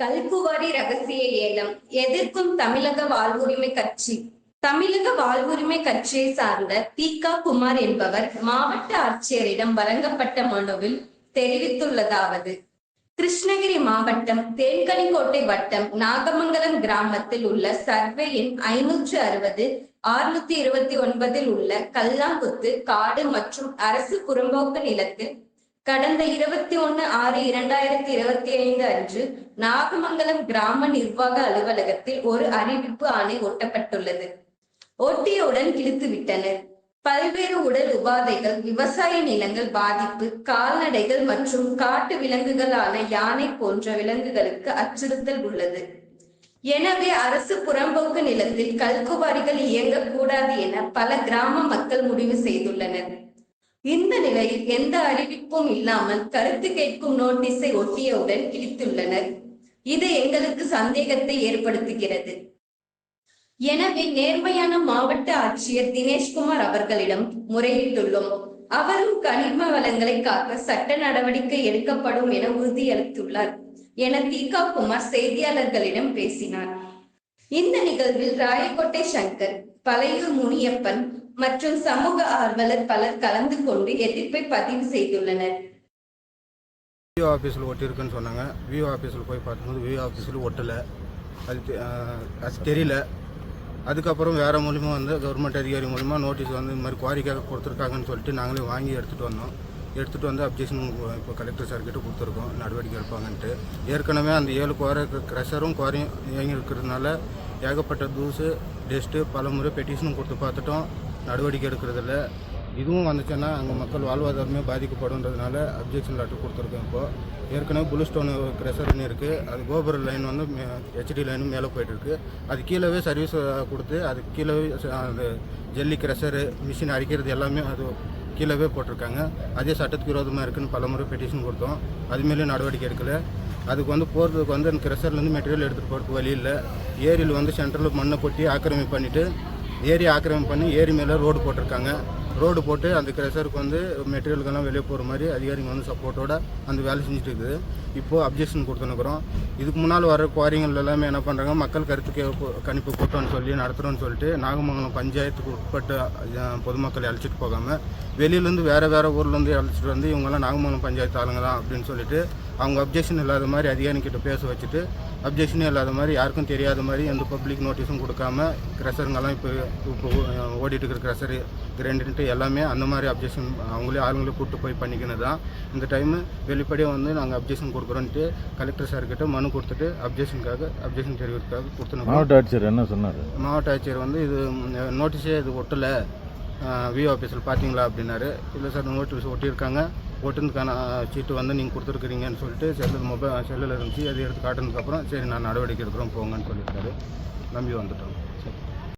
கல்குவாரி ரகசிய ஏலம். எதிர்க்கும் தமிழக வாழ்வுரிமை கட்சி. தமிழக வாழ்வுரிமை கட்சியை சார்ந்த தீகா குமார் என்பவர் மாவட்ட ஆட்சியரிடம் வழங்கப்பட்ட மனுவில் தெரிவித்துள்ளதாவது. கிருஷ்ணகிரி மாவட்டம் தேன்கனிக்கோட்டை வட்டம் நாகமங்கலம் கிராமத்தில் உள்ள சர்வே எண் ஐநூற்று அறுபது ஆறுநூத்தி இருபத்தி ஒன்பதில் உள்ள கல்லாங்குத்து காடு மற்றும் அரசு புறம்போக்கு நிலத்தில் கடந்த இருபத்தி ஒன்னு ஆறு இரண்டாயிரத்தி இருபத்தி ஐந்து அன்று நாகமங்கலம் கிராம நிர்வாக அலுவலகத்தில் ஒரு அறிவிப்பு ஆணை ஒட்டப்பட்டுள்ளது. ஒட்டியவுடன் கிழித்து விட்டனர் பல்வேறு உடல் உபாதைகள் விவசாய நிலங்கள் பாதிப்பு கால்நடைகள் மற்றும் காட்டு விலங்குகளான யானை போன்ற விலங்குகளுக்கு அச்சுறுத்தல் உள்ளது. எனவே அரசு புறம்போக்கு நிலத்தில் கல்குவாரிகள் இயங்கக்கூடாது என பல கிராம மக்கள் முடிவு செய்துள்ளனர். இந்த நிலையில் எந்த அறிவிப்பும் இல்லாமல் கருத்து கேட்கும் நோட்டீஸை ஒட்டியவுடன் கிழித்துள்ளனர். இது எங்களுக்கு சந்தேகத்தை ஏற்படுத்துகிறது. எனவே நேர்மையான மாவட்ட ஆட்சியர் தினேஷ்குமார் அவர்களிடம் முறையிட்டுள்ளோம். அவரும் கனிம வளங்களை காக்க சட்ட நடவடிக்கை எடுக்கப்படும் என உறுதியளித்துள்ளார் என தீகா குமார் செய்தியாளர்களிடம் பேசினார். இந்த நிகழ்வில் ராயக்கோட்டை சங்கர் பழையூர் முனியப்பன் மற்றும் சமூக ஆர்வலர் பலர் கலந்து கொண்டு எதிர்ப்பை பதிவு செய்துள்ளனர். விஓ ஆஃபீஸில் ஒட்டியிருக்குன்னு சொன்னாங்க. விஓ ஆஃபீஸில் போய் பார்க்கும்போது விஓ ஆஃபீஸில் ஒட்டலை. அது அது தெரியல. அதுக்கப்புறம் வேறு மூலிமா வந்து கவர்மெண்ட் அதிகாரி மூலிமா நோட்டீஸ் வந்து இந்த மாதிரி குவாரிக்காக கொடுத்துருக்காங்கன்னு சொல்லிட்டு நாங்களே வாங்கி எடுத்துகிட்டு வந்தோம். எடுத்துகிட்டு வந்து அப்ஜெக்ஷன் இப்போ கலெக்டர் சார்கிட்ட கொடுத்துருக்கோம். நடவடிக்கை எடுப்பாங்கன்ட்டு. ஏற்கனவே அந்த ஏழு குவார க்ரெஷரும் குவாரியும் இயங்கி இருக்கிறதுனால ஏகப்பட்ட தூசு டெஸ்ட்டு பல முறை பெட்டிஷனும் கொடுத்து பார்த்துட்டோம். நடவடிக்கை எடுக்கிறதில்ல. இதுவும் வந்துச்சுன்னா அங்கே மக்கள் வாழ்வாதாரமே பாதிக்கப்படுன்றதுனால அப்ஜெக்ஷன் லெட்டர் கொடுத்துருக்கேன் இப்போது ஏற்கனவே புளு ஸ்டோன் க்ரெஷர்னு இருக்குது அது கோபுர லைன் வந்து ஹெச்டி லைனும் மேலே போயிட்டுருக்கு. அது கீழவே சர்வீஸ் கொடுத்து அது கீழே ச- அந்த ஜல்லி க்ரெஷரு மிஷின் அடிக்கிறது எல்லாமே அது கீழவே போட்டிருக்காங்க. அதே சட்டத்துக்கு விரோதமாக இருக்குன்னு பலமுறை பெட்டிஷன் கொடுத்தோம். அது நடவடிக்கை எடுக்கல. அதுக்கு வந்து போகிறதுக்கு வந்து அந்த க்ரெஷர்லேருந்து மெட்டீரியல் எடுத்துகிட்டு போகிறதுக்கு வழி இல்லை. ஏரியில் வந்து சென்ட்ரலில் மண்ணை கொட்டி ஆக்கிரமிப்பு பண்ணிவிட்டு ஏரி ஆக்கிரமிப்பு பண்ணி ஏரி மேலே ரோடு போட்டிருக்காங்க. ரோடு போட்டு அந்த க்ரெஷருக்கு வந்து மெட்டீரியலுக்கெல்லாம் வெளியே போகிற மாதிரி அதிகாரிங்க வந்து சப்போர்ட்டோட அந்த வேலை செஞ்சுட்டு இருக்குது இப்போது அப்ஜெக்ஷன் கொடுத்துனுக்குறோம் இதுக்கு முன்னால் வர குவாரிங்கள் எல்லாமே என்ன பண்ணுறாங்க மக்கள் கருத்து கே- கணிப்பு கூட்டம்னு சொல்லி நடத்துகிறோன்னு சொல்லிட்டு நாகமங்கலம் பஞ்சாயத்துக்கு உட்பட்ட பொதுமக்களை அழைச்சிட்டு போகாமல் வெளியிலேருந்து வேறு வேறு ஊர்லேருந்து அழைச்சிட்டு வந்து இவங்கெல்லாம் நாகமங்கலம் பஞ்சாயத்து ஆளுங்க தான் அப்படின்னு சொல்லிட்டு அவங்க அப்ஜெக்ஷன் இல்லாத மாதிரி அதிகாரிகிட்ட பேச வச்சுட்டு அப்ஜெக்ஷனே இல்லாத மாதிரி யாருக்கும் தெரியாத மாதிரி எந்த பப்ளிக் நோட்டீஸும் கொடுக்காம க்ரெஷருங்கெல்லாம் இப்போ இப்போ ஓ- ஓடிட்டு இருக்கிற க்ரெஷரு கிரைண்டன்ட்டு எல்லாமே அந்த மாதிரி அப்ஜெக்ஷன் அவங்களே ஆளுங்களே கூப்பிட்டு போய் பண்ணிக்கினது தான். இந்த டைமு வெளிப்படையாக வந்து நாங்கள் அப்ஜெக்ஷன் கொடுக்குறோன்ட்டு கலெக்டர் சார்கிட்ட மனு கொடுத்துட்டு அப்ஜெக்ஷனுக்காக அப்ஜெக்ஷன் தெரிவிக்கிறதுக்காக கொடுத்துனோம். மாவட்ட ஆட்சியர் என்ன சொன்னார்? மாவட்ட ஆட்சியர் வந்து இது நோட்டீஸே இது ஒட்டலை. விஓ ஆஃபீஸில் பார்த்தீங்களா அப்படின்னாரு. இல்லை சார் நோட்டீஸ் ஒட்டியிருக்காங்க. ஒட்டுனதுக்கான சீட்டு வந்து நீங்கள் கொடுத்துருக்குறீங்கன்னு சொல்லிட்டு செல்லில் மொபைல் செல்லில் இருந்துச்சு. அதை எடுத்து காட்டினதுக்கப்புறம் சரி நான் நடவடிக்கை எடுக்கிறோம் போங்கன்னு சொல்லியிருக்காரு. நம்பி வந்துட்டோம். சரி.